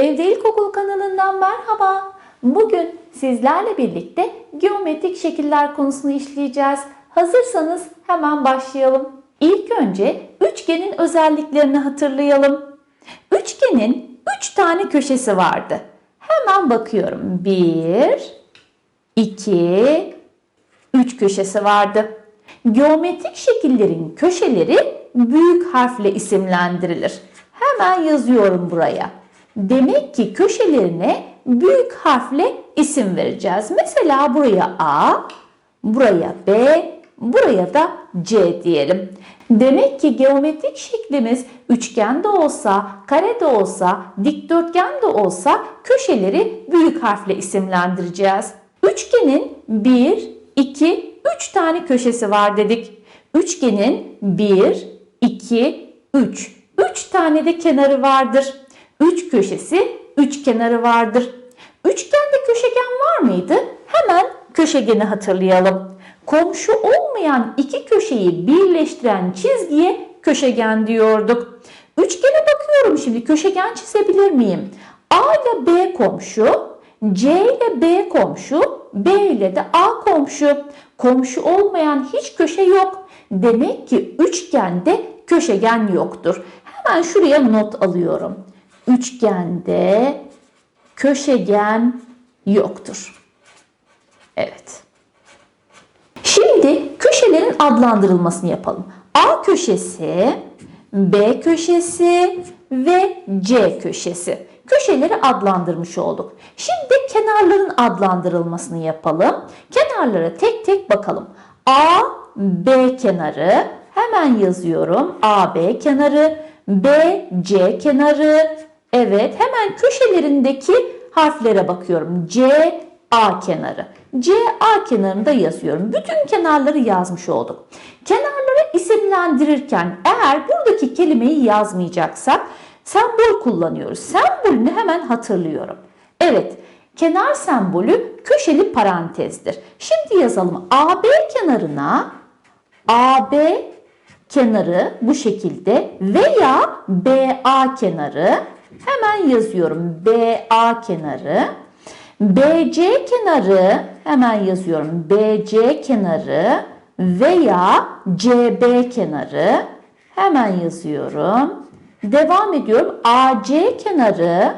Evde İlkokul kanalından merhaba. Bugün sizlerle birlikte geometrik şekiller konusunu işleyeceğiz. Hazırsanız hemen başlayalım. İlk önce üçgenin özelliklerini hatırlayalım. Üçgenin 3 tane köşesi vardı. Hemen bakıyorum. 1 2 3 köşesi vardı. Geometrik şekillerin köşeleri büyük harfle isimlendirilir. Hemen yazıyorum buraya. Demek ki köşelerine büyük harfle isim vereceğiz. Mesela buraya A, buraya B, buraya da C diyelim. Demek ki geometrik şeklimiz üçgen de olsa, kare de olsa, dikdörtgen de olsa köşeleri büyük harfle isimlendireceğiz. Üçgenin 1, 2, 3 tane köşesi var dedik. Üçgenin 1, 2, 3. 3 tane de kenarı vardır. 3 köşesi, 3 kenarı vardır. Üçgende köşegen var mıydı? Hemen köşegeni hatırlayalım. Komşu olmayan iki köşeyi birleştiren çizgiye köşegen diyorduk. Üçgene bakıyorum şimdi köşegen çizebilir miyim? A ile B komşu, C ile B komşu, B ile de A komşu. Komşu olmayan hiç köşe yok. Demek ki üçgende köşegen yoktur. Hemen şuraya not alıyorum. Üçgende köşegen yoktur. Evet. Şimdi köşelerin adlandırılmasını yapalım. A köşesi, B köşesi ve C köşesi. Köşeleri adlandırmış olduk. Şimdi kenarların adlandırılmasını yapalım. Kenarlara tek tek bakalım. A, B kenarı. Hemen yazıyorum. A, B kenarı. B, C kenarı. Evet, hemen köşelerindeki harflere bakıyorum. C, A kenarı. C, A kenarını da yazıyorum. Bütün kenarları yazmış olduk. Kenarları isimlendirirken eğer buradaki kelimeyi yazmayacaksak sembol kullanıyoruz. Sembolünü hemen hatırlıyorum. Evet, kenar sembolü köşeli parantezdir. Şimdi yazalım. AB kenarına AB kenarı bu şekilde veya BA kenarı hemen yazıyorum. BA kenarı BC kenarı hemen yazıyorum. BC kenarı veya CB kenarı hemen yazıyorum. Devam ediyorum. AC kenarı,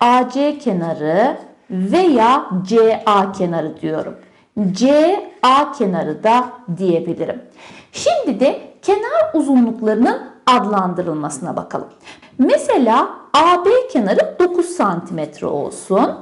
AC kenarı veya CA kenarı diyorum. CA kenarı da diyebilirim. Şimdi de kenar uzunluklarının adlandırılmasına bakalım. Mesela AB kenarı 9 cm olsun.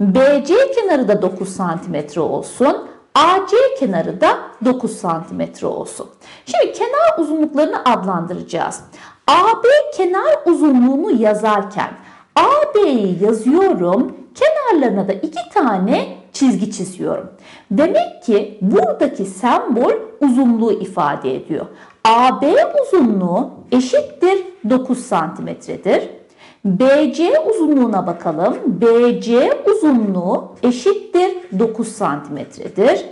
BC kenarı da 9 cm olsun. AC kenarı da 9 cm olsun. Şimdi kenar uzunluklarını adlandıracağız. AB kenar uzunluğunu yazarken AB'yi yazıyorum. Kenarlarına da iki tane çizgi çiziyorum. Demek ki buradaki sembol uzunluğu ifade ediyor. AB uzunluğu eşittir 9 santimetredir. BC uzunluğuna bakalım. BC uzunluğu eşittir 9 santimetredir.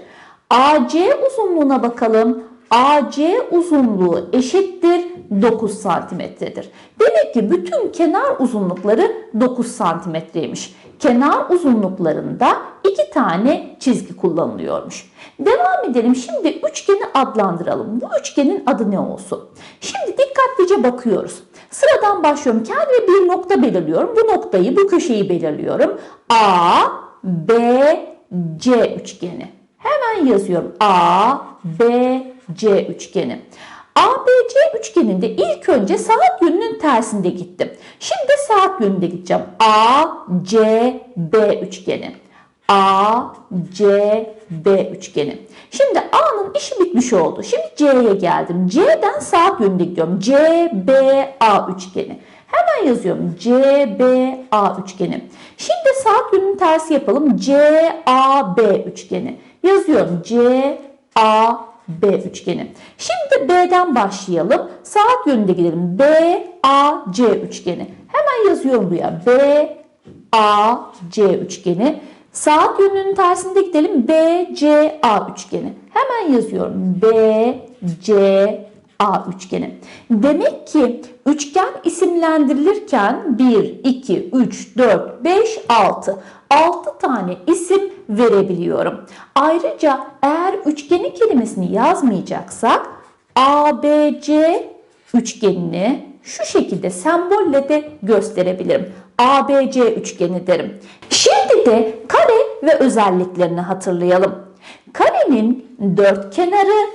AC uzunluğuna bakalım. AC uzunluğu eşittir 9 santimetredir. Demek ki bütün kenar uzunlukları 9 santimetreymiş. Kenar uzunluklarında iki tane çizgi kullanılıyormuş. Devam edelim. Şimdi üçgeni adlandıralım. Bu üçgenin adı ne olsun? Şimdi dikkatlice bakıyoruz. Sıradan başlıyorum. Kendime bir nokta belirliyorum. Bu noktayı, bu köşeyi belirliyorum. A, B, C üçgeni. Hemen yazıyorum. A, B, C üçgeni. ABC üçgeninde ilk önce saat yönünün tersinde gittim. Şimdi saat yönünde gideceğim. A, C, B üçgeni. A, C, B üçgeni. Şimdi A'nın işi bitmiş oldu. Şimdi C'ye geldim. C'den saat yönünde gidiyorum. C, B, A üçgeni. Hemen yazıyorum. C, B, A üçgeni. Şimdi saat yönünün tersi yapalım. C, A, B üçgeni. Yazıyorum. C, A, B üçgeni. Şimdi B'den başlayalım. Saat yönünde gidelim. B, A, C üçgeni. Hemen yazıyorum buraya. B, A, C üçgeni. Saat yönünün tersinde gidelim. B, C, A üçgeni. Hemen yazıyorum. B, C, A üçgeni. Demek ki üçgen isimlendirilirken 1, 2, 3, 4, 5, 6. 6 tane isim verebiliyorum. Ayrıca eğer üçgeni kelimesini yazmayacaksak ABC üçgenini şu şekilde sembolle de gösterebilirim. ABC üçgeni derim. Şimdi de kare ve özelliklerini hatırlayalım. Karenin dört kenarı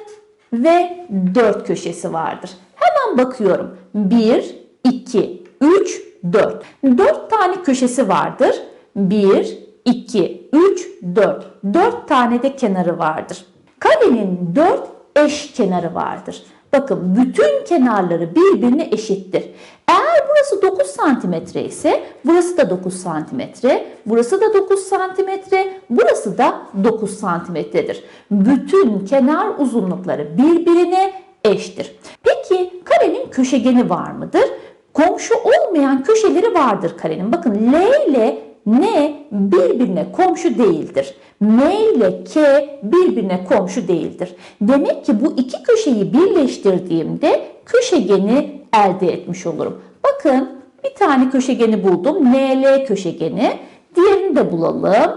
ve dört köşesi vardır. Hemen bakıyorum. 1, 2, 3, 4. 4 tane köşesi vardır. 1, 2, 3, 4. 4 tane de kenarı vardır. Karenin 4 eş kenarı vardır. Bakın bütün kenarları birbirine eşittir. Eğer burası 9 santimetre ise burası da 9 santimetre, burası da 9 santimetre, burası da 9 santimetredir. Bütün kenar uzunlukları birbirine eşittir. Peki karenin köşegeni var mıdır? Komşu olmayan köşeleri vardır karenin. Bakın L ile N birbirine komşu değildir. M ile K birbirine komşu değildir. Demek ki bu iki köşeyi birleştirdiğimde köşegeni elde etmiş olurum. Bakın bir tane köşegeni buldum. NL köşegeni. Diğerini de bulalım.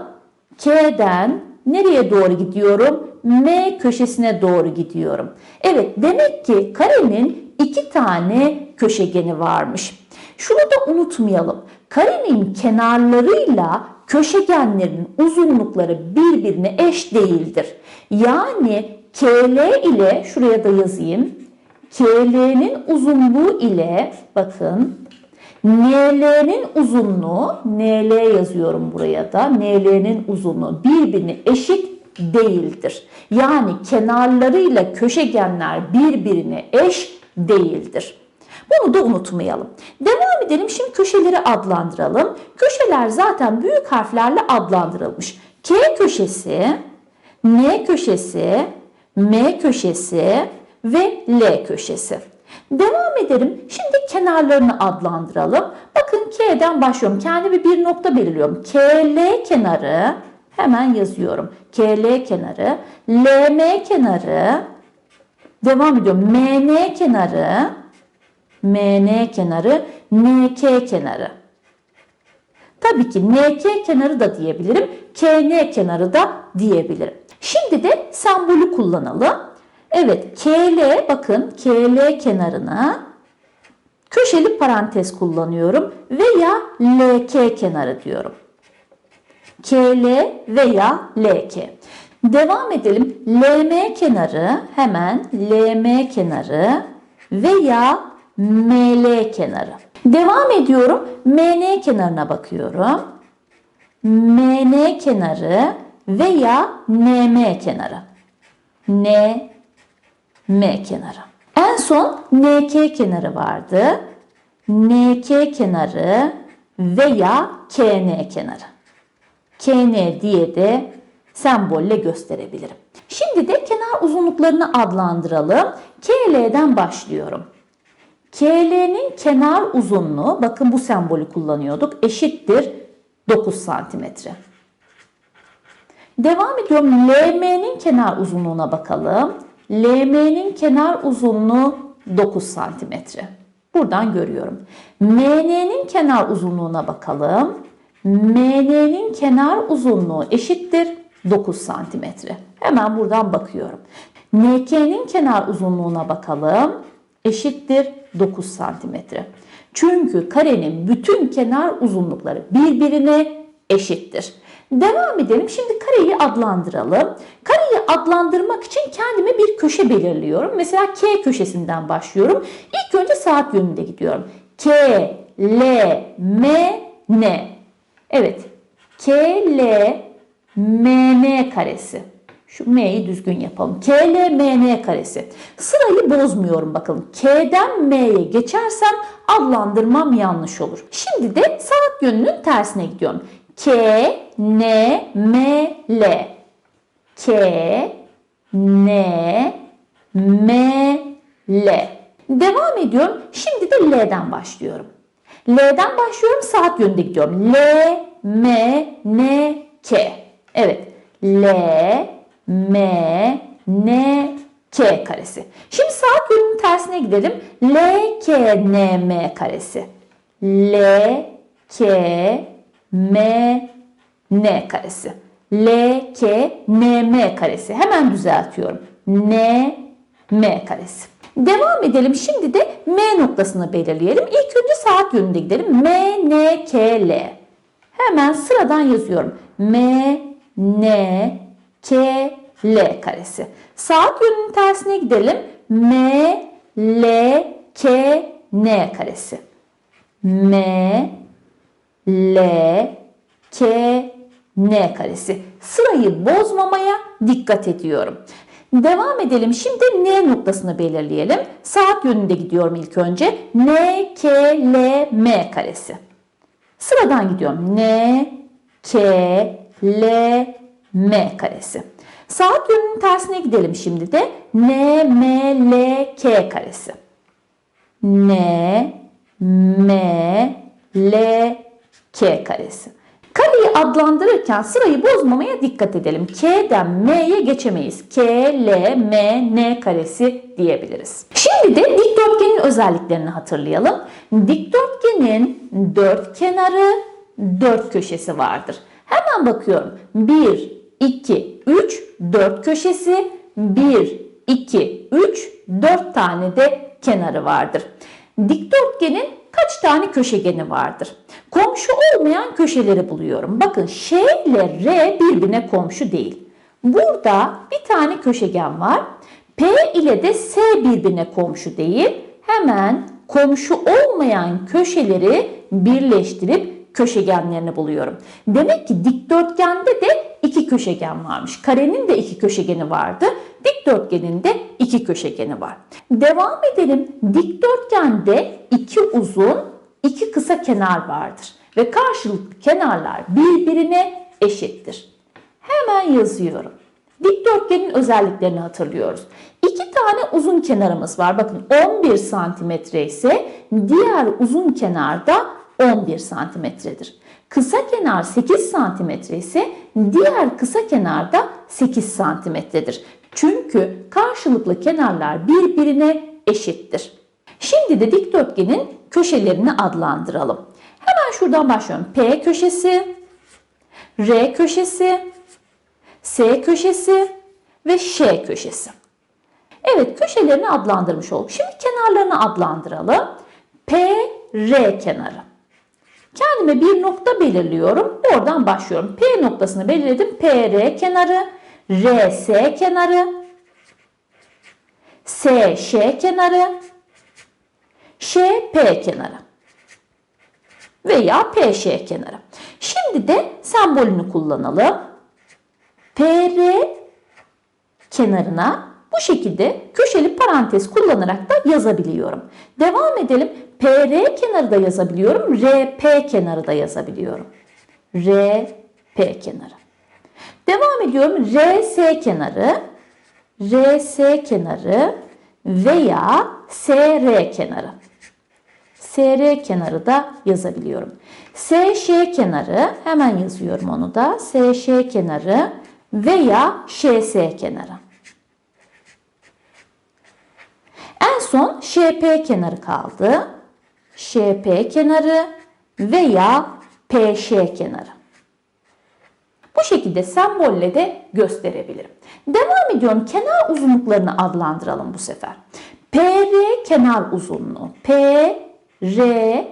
K'den nereye doğru gidiyorum? M köşesine doğru gidiyorum. Evet demek ki karenin iki tane köşegeni varmış. Şunu da unutmayalım. Karenin kenarlarıyla köşegenlerin uzunlukları birbirine eş değildir. Yani KL ile şuraya da yazayım. KL'nin uzunluğu ile bakın NL'nin uzunluğu NL yazıyorum buraya da NL'nin uzunluğu birbirine eşit değildir. Yani kenarlarıyla köşegenler birbirine eş değildir. Bunu da unutmayalım. Devam edelim. Şimdi köşeleri adlandıralım. Köşeler zaten büyük harflerle adlandırılmış. K köşesi, N köşesi, M köşesi ve L köşesi. Devam edelim. Şimdi kenarlarını adlandıralım. Bakın K'den başlıyorum. Kendime bir nokta belirliyorum. KL kenarı hemen yazıyorum. KL kenarı, LM kenarı, devam ediyorum. MN kenarı, MN kenarı, NK kenarı. Tabii ki NK kenarı da diyebilirim, KN kenarı da diyebilirim. Şimdi de sembolü kullanalım. Evet, KL bakın KL kenarına köşeli parantez kullanıyorum veya LK kenarı diyorum. KL veya LK. Devam edelim. LM kenarı hemen LM kenarı veya ML kenarı. Devam ediyorum. MN kenarına bakıyorum. MN kenarı veya NM kenarı. N M kenarı. En son NK kenarı vardı. NK kenarı veya KN kenarı. KN diye de sembolle gösterebilirim. Şimdi de kenar uzunluklarını adlandıralım. KL'den başlıyorum. KL'nin kenar uzunluğu, bakın bu sembolü kullanıyorduk, eşittir 9 santimetre. Devam ediyorum. LM'nin kenar uzunluğuna bakalım. LM'nin kenar uzunluğu 9 santimetre. Buradan görüyorum. MN'nin kenar uzunluğuna bakalım. MN'nin kenar uzunluğu eşittir 9 santimetre. Hemen buradan bakıyorum. NK'nin kenar uzunluğuna bakalım. Eşittir 9 santimetre. Çünkü karenin bütün kenar uzunlukları birbirine eşittir. Devam edelim. Şimdi kareyi adlandıralım. Kareyi adlandırmak için kendime bir köşe belirliyorum. Mesela K köşesinden başlıyorum. İlk önce saat yönünde gidiyorum. K, L, M, N. Evet. K, L, M, N karesi. Şu M'yi düzgün yapalım. K, L, M, N karesi. Sırayı bozmuyorum bakalım. K'den M'ye geçersem adlandırmam yanlış olur. Şimdi de saat yönünün tersine gidiyorum. K, N, M, L. K, N, M, L. Devam ediyorum. Şimdi de L'den başlıyorum. L'den başlıyorum. Saat yönünde gidiyorum. L, M, N, K. Evet. L, M, N, K karesi. Şimdi saat yönünün tersine gidelim. L, K, N, M karesi. L, K, M, N karesi. L, K, N, M karesi. Hemen düzeltiyorum. N, M karesi. Devam edelim. Şimdi de M noktasını belirleyelim. İlk önce saat yönünde gidelim. M, N, K, L. Hemen sıradan yazıyorum. M, N, K, L karesi. Saat yönünün tersine gidelim. M, L, K, N karesi. M, L, K, N karesi. Sırayı bozmamaya dikkat ediyorum. Devam edelim. Şimdi N noktasını belirleyelim. Saat yönünde gidiyorum ilk önce. N, K, L, M karesi. Sıradan gidiyorum. N, K, L, M karesi. Saat yönünün tersine gidelim şimdi de. N, M, L, K karesi. N, M, L, K karesi. Kareyi adlandırırken sırayı bozmamaya dikkat edelim. K'den M'ye geçemeyiz. K, L, M, N karesi diyebiliriz. Şimdi de dikdörtgenin özelliklerini hatırlayalım. Dikdörtgenin dört kenarı, dört köşesi vardır. Hemen bakıyorum. 1, 2, 3, 4 köşesi. 1, 2, 3, 4 tane de kenarı vardır. Dikdörtgenin kaç tane köşegeni vardır? Komşu olmayan köşeleri buluyorum. Bakın Ş ile R birbirine komşu değil. Burada bir tane köşegen var. P ile de S birbirine komşu değil. Hemen komşu olmayan köşeleri birleştirip köşegenlerini buluyorum. Demek ki dikdörtgende de iki köşegen varmış. Karenin de iki köşegeni vardı. Dikdörtgenin de iki köşegeni var. Devam edelim. Dikdörtgende iki uzun, iki kısa kenar vardır. Ve karşılıklı kenarlar birbirine eşittir. Hemen yazıyorum. Dikdörtgenin özelliklerini hatırlıyoruz. İki tane uzun kenarımız var. Bakın 11 santimetre ise diğer uzun kenar da 11 santimetredir. Kısa kenar 8 santimetre ise diğer kısa kenar da 8 santimetredir. Çünkü karşılıklı kenarlar birbirine eşittir. Şimdi de dikdörtgenin köşelerini adlandıralım. Hemen şuradan başlıyorum. P köşesi, R köşesi, S köşesi ve Ş köşesi. Evet köşelerini adlandırmış olduk. Şimdi kenarlarını adlandıralım. P, R kenarı. Kendime bir nokta belirliyorum. Oradan başlıyorum. P noktasını belirledim. P, R kenarı, R, S kenarı, S, Ş kenarı, Ş, P kenarı veya PŞ kenarı. Şimdi de sembolünü kullanalım. PR kenarına bu şekilde köşeli parantez kullanarak da yazabiliyorum. Devam edelim. PR kenarı da yazabiliyorum. RP kenarı da yazabiliyorum. RP kenarı. Devam ediyorum. RS kenarı, RS kenarı veya SR kenarı. SR kenarı da yazabiliyorum. SŞ kenarı hemen yazıyorum onu da. SŞ kenarı veya ŞS kenarı. En son ŞP kenarı kaldı. ŞP kenarı veya PŞ kenarı. Bu şekilde sembolle de gösterebilirim. Devam ediyorum. Kenar uzunluklarını adlandıralım bu sefer. PR kenar uzunluğu. P, R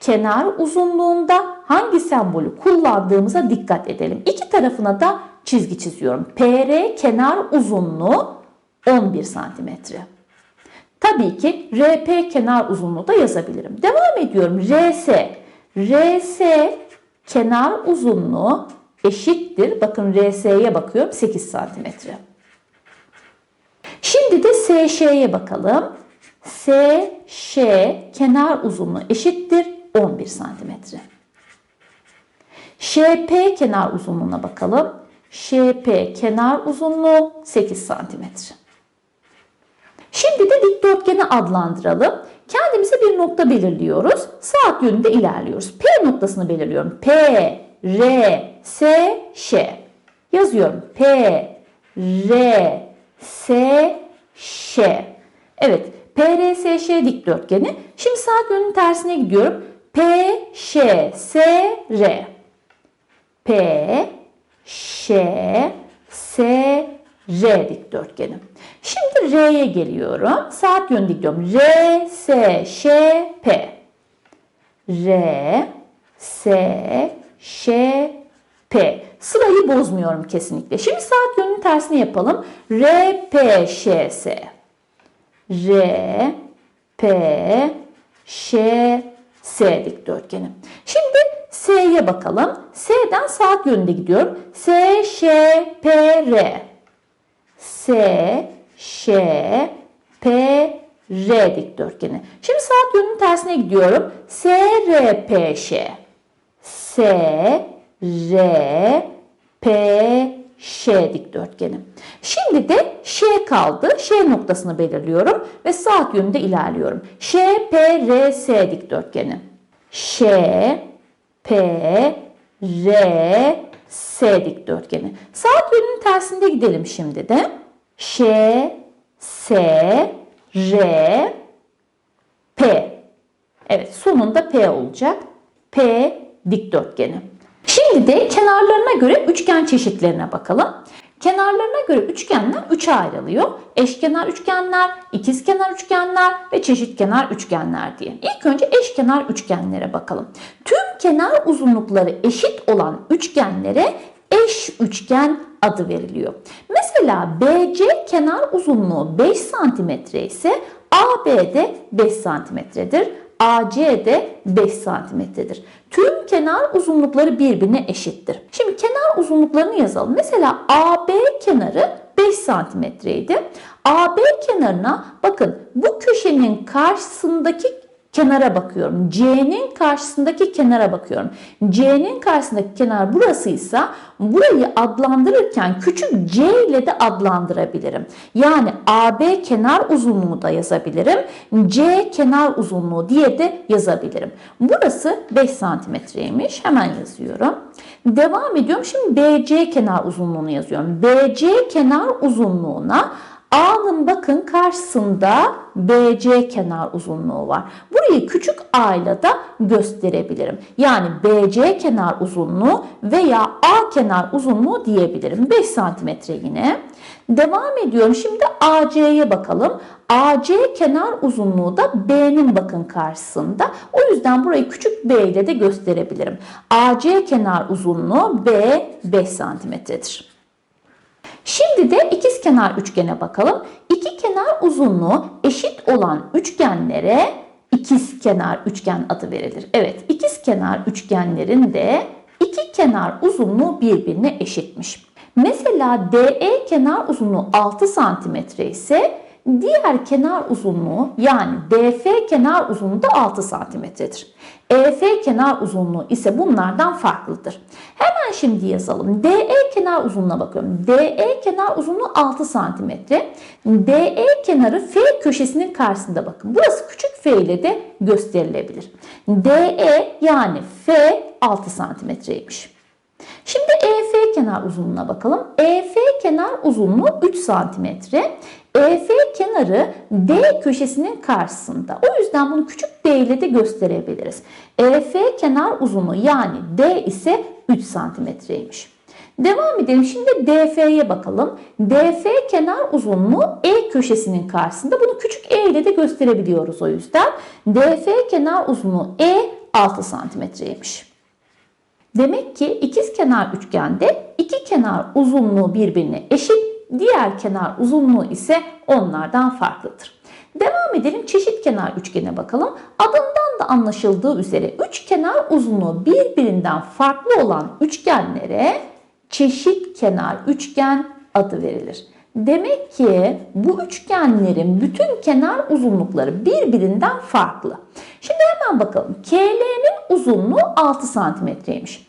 kenar uzunluğunda hangi sembolü kullandığımıza dikkat edelim. İki tarafına da çizgi çiziyorum. PR kenar uzunluğu 11 santimetre. Tabii ki RP kenar uzunluğu da yazabilirim. Devam ediyorum. RS. RS kenar uzunluğu eşittir. Bakın RS'ye bakıyorum 8 santimetre. Şimdi de SŞ'ye bakalım. SŞ kenar uzunluğu eşittir 11 santimetre. ŞP kenar uzunluğuna bakalım. ŞP kenar uzunluğu 8 santimetre. Şimdi de dikdörtgeni adlandıralım. Kendimize bir nokta belirliyoruz. Saat yönünde ilerliyoruz. P noktasını belirliyorum. P, R, S, Ş. Yazıyorum. P, R, S, Ş. Evet. PRSŞ dikdörtgeni. Şimdi saat yönünün tersine gidiyorum. P, Ş, S, R. P, Ş, S, R dikdörtgeni. Şimdi R'ye geliyorum. Saat yönünde gidiyorum. R, S, Ş, P. R, S, Ş, P. Sırayı bozmuyorum kesinlikle. Şimdi saat yönünün tersini yapalım. R, P, Ş, S. R, P, Ş, S dikdörtgeni. Şimdi S'ye bakalım. S'den saat yönünde gidiyorum. S, Ş, P, R. S, Ş, P, R dikdörtgeni. Şimdi saat yönünün tersine gidiyorum. S, R, P, Ş. S, R, P, Ş dikdörtgeni. Şimdi de Ş kaldı. Ş noktasını belirliyorum ve saat yönünde ilerliyorum. Ş, P, R, S dikdörtgeni. Ş, P, R, S dikdörtgeni. Saat yönünün tersinde gidelim şimdi de. Ş, S, R, P. Evet sonunda P olacak. P dikdörtgeni. Şimdi de kenarlarına göre üçgen çeşitlerine bakalım. Kenarlarına göre üçgenler üçe ayrılıyor. Eşkenar üçgenler, ikizkenar üçgenler ve çeşitkenar üçgenler diye. İlk önce eşkenar üçgenlere bakalım. Tüm kenar uzunlukları eşit olan üçgenlere eş üçgen adı veriliyor. Mesela BC kenar uzunluğu 5 cm ise AB de 5 cm'dir. AC de 5 santimetredir. Tüm kenar uzunlukları birbirine eşittir. Şimdi kenar uzunluklarını yazalım. Mesela AB kenarı 5 santimetreydi. AB kenarına bakın bu köşenin karşısındaki kenara bakıyorum. C'nin karşısındaki kenara bakıyorum. C'nin karşısındaki kenar burasıysa burayı adlandırırken küçük c ile de adlandırabilirim. Yani AB kenar uzunluğu da yazabilirim. C kenar uzunluğu diye de yazabilirim. Burası 5 santimetreymiş. Hemen yazıyorum. Devam ediyorum. Şimdi BC kenar uzunluğunu yazıyorum. BC kenar uzunluğuna A'nın bakın karşısında BC kenar uzunluğu var. Burayı küçük A ile de gösterebilirim. Yani BC kenar uzunluğu veya A kenar uzunluğu diyebilirim. 5 santimetre yine. Devam ediyorum. Şimdi AC'ye bakalım. AC kenar uzunluğu da B'nin bakın karşısında. O yüzden burayı küçük B ile de gösterebilirim. AC kenar uzunluğu B 5 santimetredir. Şimdi de ikiz kenar üçgene bakalım. İki kenar uzunluğu eşit olan üçgenlere ikiz kenar üçgen adı verilir. Evet ikiz kenar üçgenlerin de iki kenar uzunluğu birbirine eşitmiş. Mesela DE kenar uzunluğu 6 cm ise diğer kenar uzunluğu yani DF kenar uzunluğu da 6 santimetredir. EF kenar uzunluğu ise bunlardan farklıdır. Hemen şimdi yazalım. DE kenar uzunluğuna bakıyorum. DE kenar uzunluğu 6 santimetre. DE kenarı F köşesinin karşısında bakın. Burası küçük F ile de gösterilebilir. DE yani F 6 santimetreymiş. Şimdi EF kenar uzunluğuna bakalım. EF kenar uzunluğu 3 santimetre. EF kenarı D köşesinin karşısında. O yüzden bunu küçük d ile de gösterebiliriz. EF kenar uzunluğu yani D ise 3 santimetreymiş. Devam edelim. Şimdi DF'ye bakalım. DF kenar uzunluğu E köşesinin karşısında. Bunu küçük E ile de gösterebiliyoruz o yüzden. DF kenar uzunluğu E 6 santimetreymiş. Demek ki ikiz kenar üçgende iki kenar uzunluğu birbirine eşit, diğer kenar uzunluğu ise onlardan farklıdır. Devam edelim çeşit kenar üçgene bakalım. Adından da anlaşıldığı üzere üç kenar uzunluğu birbirinden farklı olan üçgenlere çeşit kenar üçgen adı verilir. Demek ki bu üçgenlerin bütün kenar uzunlukları birbirinden farklı. Şimdi hemen bakalım. KL'nin uzunluğu 6 santimetreymiş.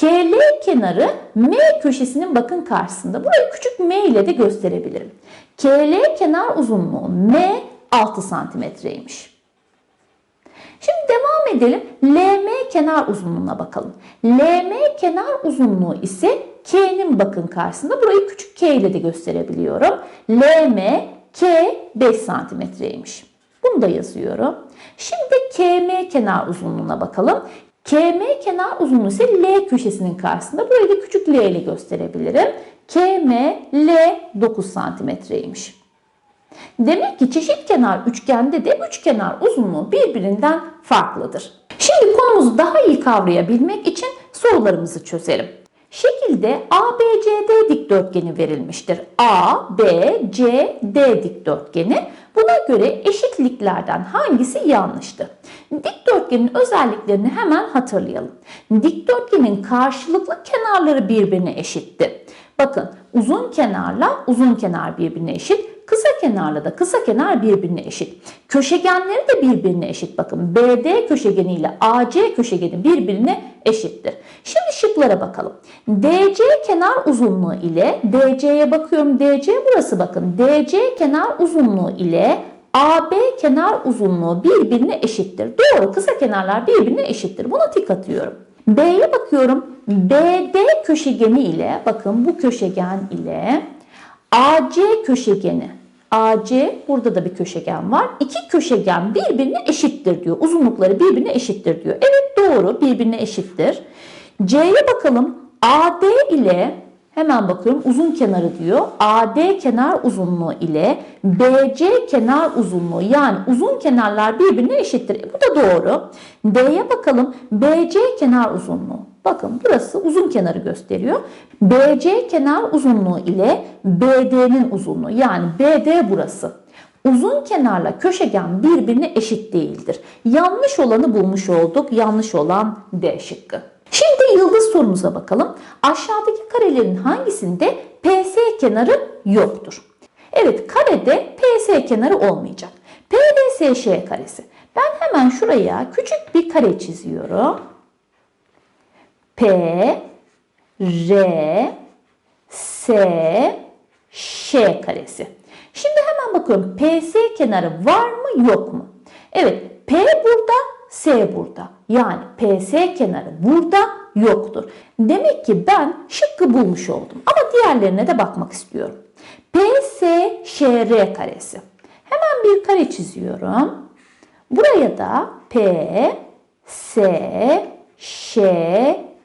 KL kenarı M köşesinin bakın karşısında. Burayı küçük M ile de gösterebilirim. KL kenar uzunluğu M 6 santimetreymiş. Şimdi devam edelim. LM kenar uzunluğuna bakalım. LM kenar uzunluğu ise K'nin bakın karşısında. Burayı küçük K ile de gösterebiliyorum. LM K 5 santimetreymiş. Bunu da yazıyorum. Şimdi KM kenar uzunluğuna bakalım. KM kenar uzunluğu ise L köşesinin karşısında. Burayı da küçük L ile gösterebilirim. KM L 9 santimetreymiş. Demek ki çeşit kenar üçgende de üç kenar uzunluğu birbirinden farklıdır. Şimdi konumuzu daha iyi kavrayabilmek için sorularımızı çözelim. Şekilde ABCD dikdörtgeni verilmiştir. A, B, C, D dikdörtgeni. Buna göre eşitliklerden hangisi yanlıştı? Dikdörtgenin özelliklerini hemen hatırlayalım. Dikdörtgenin karşılıklı kenarları birbirine eşitti. Bakın uzun kenarla uzun kenar birbirine eşit. Kısa kenarla da kısa kenar birbirine eşit. Köşegenleri de birbirine eşit. Bakın BD köşegeni ile AC köşegeni birbirine eşittir. Şimdi şıklara bakalım. DC kenar uzunluğu ile DC'ye bakıyorum. DC burası bakın. DC kenar uzunluğu ile AB kenar uzunluğu birbirine eşittir. Doğru kısa kenarlar birbirine eşittir. Buna tik atıyorum. B'ye bakıyorum. BD köşegeni ile bakın bu köşegen ile AC köşegeni. AC burada da bir köşegen var. İki köşegen birbirine eşittir diyor. Uzunlukları birbirine eşittir diyor. Evet doğru birbirine eşittir. C'ye bakalım. AD ile hemen bakıyorum uzun kenarı diyor. AD kenar uzunluğu ile BC kenar uzunluğu yani uzun kenarlar birbirine eşittir. E, bu da doğru. D'ye bakalım. BC kenar uzunluğu. Bakın burası uzun kenarı gösteriyor. BC kenar uzunluğu ile BD'nin uzunluğu yani BD burası. Uzun kenarla köşegen birbirine eşit değildir. Yanlış olanı bulmuş olduk. Yanlış olan D şıkkı. Şimdi yıldız sorumuza bakalım. Aşağıdaki karelerin hangisinde PS kenarı yoktur? Evet karede PS kenarı olmayacak. PDSŞ karesi. Ben hemen şuraya küçük bir kare çiziyorum. P, R, S, Ş karesi. Şimdi hemen bakıyorum PS kenarı var mı yok mu? Evet P burada, S burada. Yani PS kenarı burada yoktur. Demek ki ben şıkkı bulmuş oldum. Ama diğerlerine de bakmak istiyorum. PS, ŞR karesi. Hemen bir kare çiziyorum. Buraya da P, S, Ş,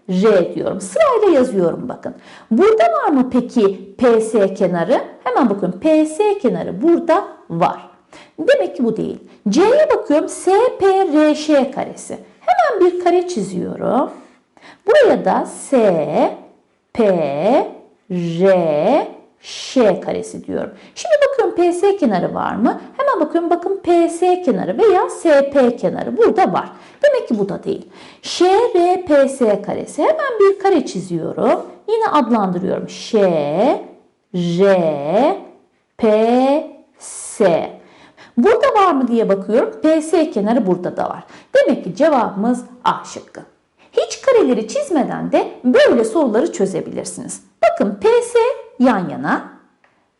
R diyorum. Sırayla yazıyorum bakın. Burada var mı peki PS kenarı? Hemen bakın PS kenarı burada var. Demek ki bu değil. C'ye bakıyorum SPRŞ karesi. Hemen bir kare çiziyorum. Buraya da S, P, R, Ş karesi diyorum. Şimdi bakıyorum PS kenarı var mı? Hemen bakıyorum bakın PS kenarı veya SP kenarı burada var. Demek ki bu da değil. ŞRPS karesi. Hemen bir kare çiziyorum. Yine adlandırıyorum. Ş, R, P, S. Burada var mı diye bakıyorum. PS kenarı burada da var. Demek ki cevabımız A şıkkı. Hiç kareleri çizmeden de böyle soruları çözebilirsiniz. Bakın PS yan yana.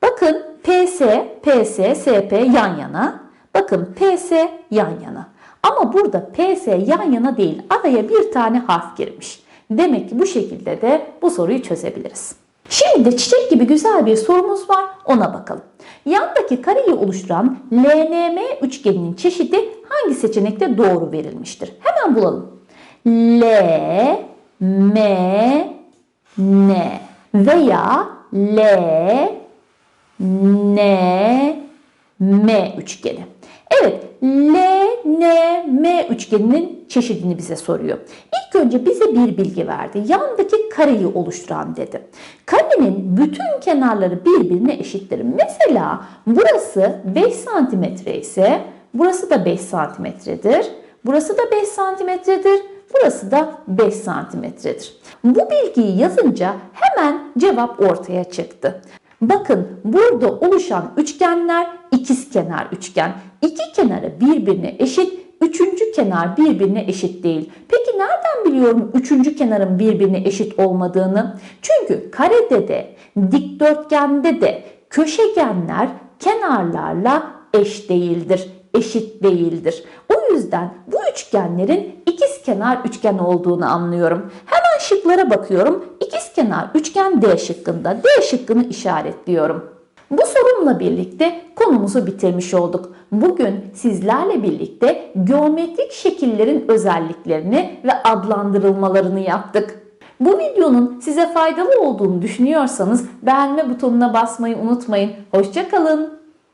Bakın PS, PS, SP yan yana. Bakın PS yan yana. Ama burada PS yan yana değil araya bir tane harf girmiş. Demek ki bu şekilde de bu soruyu çözebiliriz. Şimdi de çiçek gibi güzel bir sorumuz var ona bakalım. Yandaki kareyi oluşturan LNM üçgeninin çeşidi hangi seçenekte doğru verilmiştir? Hemen bulalım. L, M, N veya L, N, M üçgeni. Evet, L, N, M üçgeninin çeşidini bize soruyor. İlk önce bize bir bilgi verdi. Yandaki kareyi oluşturan dedi. Karenin bütün kenarları birbirine eşittir. Mesela burası 5 santimetre ise burası da 5 santimetredir. Burası da 5 santimetredir. Burası da 5 santimetredir. Bu bilgiyi yazınca hemen cevap ortaya çıktı. Bakın burada oluşan üçgenler ikizkenar üçgen. İki kenarı birbirine eşit, üçüncü kenar birbirine eşit değil. Peki nereden biliyorum üçüncü kenarın birbirine eşit olmadığını? Çünkü karede de, dikdörtgende de köşegenler kenarlarla eş değildir, eşit değildir. O yüzden bu üçgenlerin ikizkenar üçgen olduğunu anlıyorum. Hemen şıklara bakıyorum. İkizkenar üçgen D şıkkında. D şıkkını işaretliyorum. Bu sorumla birlikte konumuzu bitirmiş olduk. Bugün sizlerle birlikte geometrik şekillerin özelliklerini ve adlandırılmalarını yaptık. Bu videonun size faydalı olduğunu düşünüyorsanız beğenme butonuna basmayı unutmayın. Hoşçakalın.